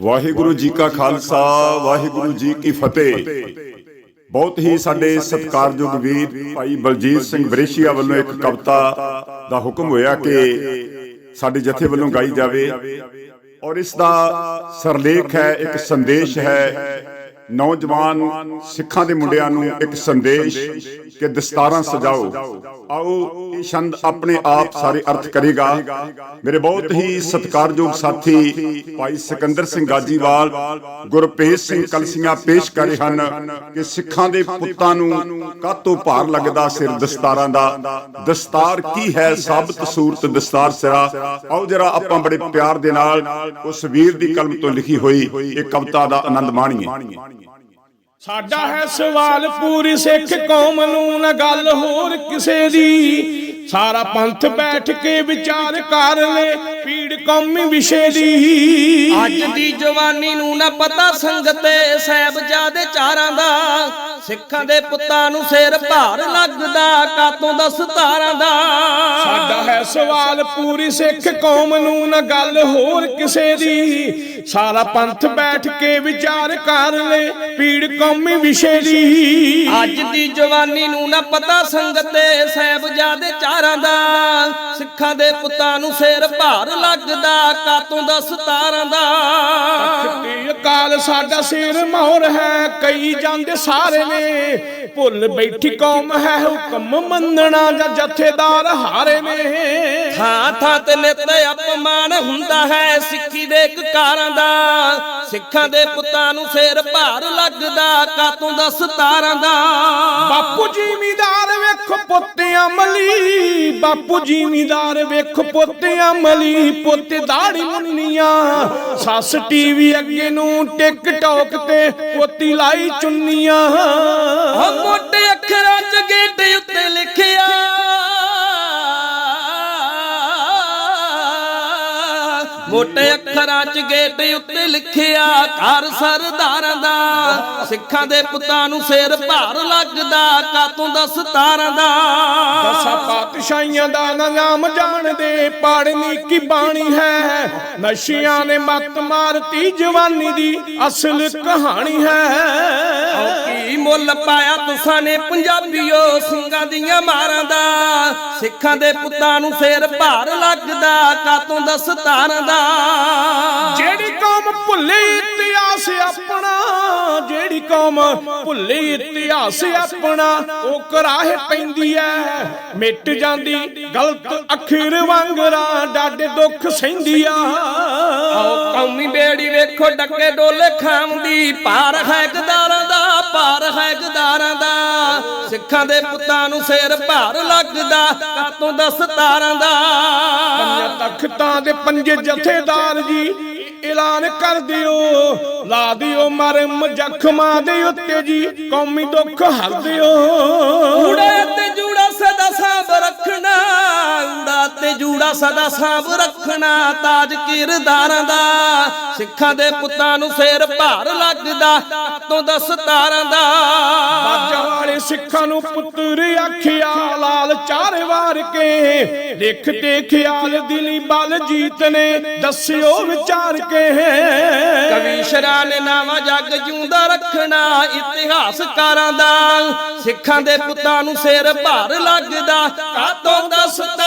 ਵਾਹਿਗੁਰੂ ਜੀ ਕਾ ਖਾਲਸਾ ਵਾਹਿਗੁਰੂ ਜੀ ਕੀ ਫਤਿਹ। ਬਹੁਤ ਹੀ ਸਾਡੇ ਸਤਿਕਾਰਯੋਗ ਵੀਰ ਭਾਈ ਬਲਜੀਤ ਸਿੰਘ ਬਰੇਸ਼ੀਆ ਵੱਲੋਂ ਇੱਕ ਕਵਿਤਾ ਦਾ ਹੁਕਮ ਹੋਇਆ ਕਿ ਸਾਡੇ ਜਥੇ ਵੱਲੋਂ ਗਾਈ ਜਾਵੇ। ਔਰ ਇਸ ਦਾ ਸਰਲੇਖ ਹੈ ਇੱਕ ਸੰਦੇਸ਼ ਹੈ। ਨੌਜਵਾਨ ਸਿੱਖਾਂ ਦੇ ਮੁੰਡਿਆਂ ਨੂੰ ਇੱਕ ਸੰਦੇਸ਼। ਕਿ ਦਸਤਾਰਾਂ ਸਜਾਓ। ਆਓ, ਇਹ ਛੰਦ ਆਪਣੇ ਆਪ ਸਾਰੇ ਅਰਥ ਕਰੇਗਾ। ਮੇਰੇ ਬਹੁਤ ਹੀ ਸਤਿਕਾਰਯੋਗ ਸਾਥੀ ਭਾਈ ਸਿਕੰਦਰ ਸਿੰਘ ਗਾਜੀਵਾਲ, ਗੁਰਪ੍ਰੀਤ ਸਿੰਘ ਕਲਸੀਆਂ ਪੇਸ਼ ਕਰ ਰਹੇ ਹਨ ਕਿ ਸਿੱਖਾਂ ਦੇ ਪੁੱਤਾਂ ਨੂੰ ਕਾਤੋਂ ਭਾਰ ਲੱਗਦਾ ਸਿਰ ਦਸਤਾਰਾਂ ਦਾ? ਦਸਤਾਰ ਕੀ ਹੈ? ਸਾਬਤ ਸੂਰਤ ਦਸਤਾਰ ਸਿਰਾ। ਆਓ ਜਰਾ ਆਪਾਂ ਬੜੇ ਪਿਆਰ ਦੇ ਨਾਲ ਉਸ ਵੀਰ ਦੀ ਕਲਮ ਤੋਂ ਲਿਖੀ ਹੋਈ ਇਹ ਕਵਿਤਾ ਦਾ ਆਨੰਦ ਮਾਣੀਏ। ਸਾਡਾ ਹੈ ਸਵਾਲ, ਪੂਰੀ ਸਿੱਖ ਕੌਮ ਨੂੰ ਨਾ ਗੱਲ ਹੋਰ ਕਿਸੇ ਦੀ। ਸਾਰਾ ਪੰਥ ਬੈਠ ਕੇ ਵਿਚਾਰ ਕਰ ਲੈ, ਪੀੜ ਕੌਮੀ ਵਿਸ਼ੇ ਦੀ। ਅੱਜ ਦੀ ਜਵਾਨੀ ਨੂੰ ਨਾ ਪਤਾ ਸੰਗਤੇ ਸਹਿਬਜ਼ਾਦੇ ਚਾਰਾਂ ਦਾ। ਸਿੱਖਾਂ ਦੇ ਪੁੱਤਾਂ ਨੂੰ ਸਿਰ ਭਾਰ ਲੱਗਦਾ ਕਾਤੋਂ ਦਸਤਾਰਾਂ ਦਾ? ਸਾਡਾ ਹੈ ਸਵਾਲ ਪੂਰੀ ਸਿੱਖ ਕੌਮ ਨੂੰ ਨਾ ਗੱਲ ਹੋਰ ਕਿਸੇ ਦੀ। ਸਾਰਾ ਪੰਥ ਬੈਠ ਕੇ ਵਿਚਾਰ ਕਰ ਲੈ ਪੀੜ ਕੌਮੀ ਵਿਸ਼ੇ ਦੀ। ਅੱਜ ਦੀ ਜਵਾਨੀ ਨੂੰ ਨਾ ਪਤਾ ਸੰਗਤੇ ਸਹਿਬਜ਼ਾਦੇ ਚਾਰਾਂ ਦਾ। ਸਿੱਖਾਂ ਦੇ ਪੁੱਤਾਂ ਨੂੰ ਸਿਰ ਭਾਰ ਲੱਗਦਾ ਕਾਤੋਂ ਦਾ? ਤੇ ਅਕਾਲ ਸਾਡਾ ਸਿਰ ਮੋਹਰ ਹੈ ਕਈ ਜਾਂਦੇ ਸਾਰੇ ਨੇ। ਭੁੱਲ ਬੈਠੀ ਕੌਮ ਹੈ ਹੁਕਮ ਮੰਨਣਾ ਜਾਂ ਜਥੇਦਾਰ ਹਾਰੇ ਨੇ। ਥਾਂ ਥਾਂ ਤੇ ਨਿਤ ਅਪਮਾਨ ਹੁੰਦਾ ਹੈ ਸਿੱਖੀ ਦੇ ਕਕਾਰਾਂ ਦਾ। ਸਿੱਖਾਂ ਦੇ ਪੁੱਤਾਂ ਨੂੰ ਸਿਰ ਭਾਰ ਲੱਗਦਾ ਕਾਤੋਂ ਦਸਤਾਰਾਂ ਦਾ। ਬਾਪੂ ਜ਼ਿਮੀਦਾਰ ਬਾਪੂ ਜ਼ਿਮੀਦਾਰ ਵੇਖ ਪੁੱਤ ਅਮਲੀ ਪੁੱਤ ਦਾੜੀ ਮੁੰਨੀਆਂ। ਸੱਸ ਟੀਵੀ ਅੱਗੇ ਨੂੰ ਟਿਕ ਤੇ ਪੋਤੀ ਲਾਈ ਚੁੰਨੀਆਂ। ਉਹ ਮੋਟੇ ਅੱਖਰਾਂ 'ਚ ਗੇਟ ਉੱਤੇ ਲਿਖਿਆ। ਮੋਟੇ ਅੱਖਰਾਂ 'ਚ ਗੇਟ ਉੱਤੇ ਲਿਖਿਆ, ਘਰ ਸਰਦਾਰਾਂ ਦਾ। ਸਿੱਖਾਂ ਦੇ ਪੁੱਤਾਂ ਨੂੰ ਸਿਰ ਭਾਰ ਲੱਗਦਾ ਕਾਤੋਂ ਦਸਤਾਰਾਂ ਦਾ। ਦਸਾਂ ਪਾਤਸ਼ਾਹੀਆਂ ਦਾ ਨਾਮ ਜਾਣਦੇ ਪਾੜਨੀ ਕੀ ਬਾਣੀ ਹੈ? ਨਸ਼ਿਆਂ ਨੇ ਮੱਤ ਮਾਰਤੀ ਜਵਾਨੀ ਦੀ ਅਸਲ ਕਹਾਣੀ ਹੈ। ਕੀ ਮੁੱਲ ਪਾਇਆ ਤੁਸਾਂ ਨੇ ਪੰਜਾਬੀਓ ਸਿੰਘਾਂ ਦੀਆਂ ਮਾਰਾਂ ਦਾ? ਸਿੱਖਾਂ ਦੇ ਪੁੱਤਾਂ ਨੂੰ ਸਿਰ ਭਾਰ ਲੱਗਦਾ ਕਾਤੋਂ ਦਸਤਾਰਾਂ ਦਾ? ਜਿਹੜੀ ਕੌਮ ਭੁੱਲੇ ਇਤਿਹਾਸ ਆਪਣਾ ਜਿਹੜੀ ਕੌਮ ਭੁੱਲੇ ਇਤਿਹਾਸ ਆਪਣਾ ਉਹ ਕਰਾਹੇ ਪੈਂਦੀ ਐ। ਮਿਟ ਜਾਂਦੀ ਗਲਤ ਅੱਖਰ ਵਾਂਗਰਾ ਡਾਡੇ ਦੁੱਖ ਸਹਿੰਦੀ ਆ। ਆਓ ਕੌਮੀ ਬੇੜੀ ਵੇਖੋ ਡੱਕੇ ਡੋਲੇ ਖਾਂਦੀ। ਪਾਰ ਹੈ ਗਦਾਰਾਂ ਦਾ ਪਾਰ ਹੈ ਗਦਾਰਾਂ ਦਾ। ਸਿੱਖਾਂ ਦੇ ਪੁੱਤਾਂ ਨੂੰ ਸਿਰ ਭਾਰ ਲੱਗਦਾ ਕਾਤੋਂ ਦਸਤਾਰਾਂ ਦਾ। ਪੰਜਾਂ ਤਖਤਾਂ ਦੇ ਪੰਜੇ ਜਥੇਦਾਰ ਜੀ ਐਲਾਨ ਕਰ ਦਿਓ। ਲਾ ਦਿਓ ਮਰਮ ਜ਼ਖਮਾਂ ਦੇ ਉੱਤੇ ਜੀ ਕੌਮੀ ਦੁੱਖ ਹਰ ਦਿਓ। ਊੜਾ ਤੇ ਜੂੜਾ ਸਦਾ ਸਾਂਭ ਰੱਖਣਾ ਊੜਾ ਤੇ ਜੂੜਾ ਸਦਾ ਸਾਂਭ ਰੱਖਣਾ ਤਾਜ ਕਿਰਦਾਰਾਂ ਦਾ। ਸਿੱਖਾਂ ਦੇ ਪੁੱਤਾਂ ਨੂੰ ਸਿਰ ਭਾਰ ਲੱਗਦਾ ਤੋਂ ਦਸਤਾਰਾਂ ਦਾ। ਬਾਜਾਂ ਵਾਲੇ ਸਿੱਖਾਂ ਨੂੰ ਪੁੱਤਰ ਆਖਿਆ ਲਾਲ ਵਾਰ ਕੇ ਲਿਖ ਤੇ ਖਿਆਲ ਦਿਲੀ ਬਲ ਜੀਤ ਨੇ ਦੱਸਿਓ ਵਿਚਾਰ ਕੇ। ਕਵੀਸ਼ਰਾਂ ਨੇ ਨਾਵਾ ਜੱਗ ਜਿਉਂਦਾ ਰੱਖਣਾ ਇਤਿਹਾਸਕਾਰਾਂ ਦਾ। ਸਿੱਖਾਂ ਦੇ ਪੁੱਤਾਂ ਨੂੰ ਸਿਰ ਭਾਰ ਲੱਗਦਾ ਕਾਤੋਂ ਦਸਤਾਰਾਂ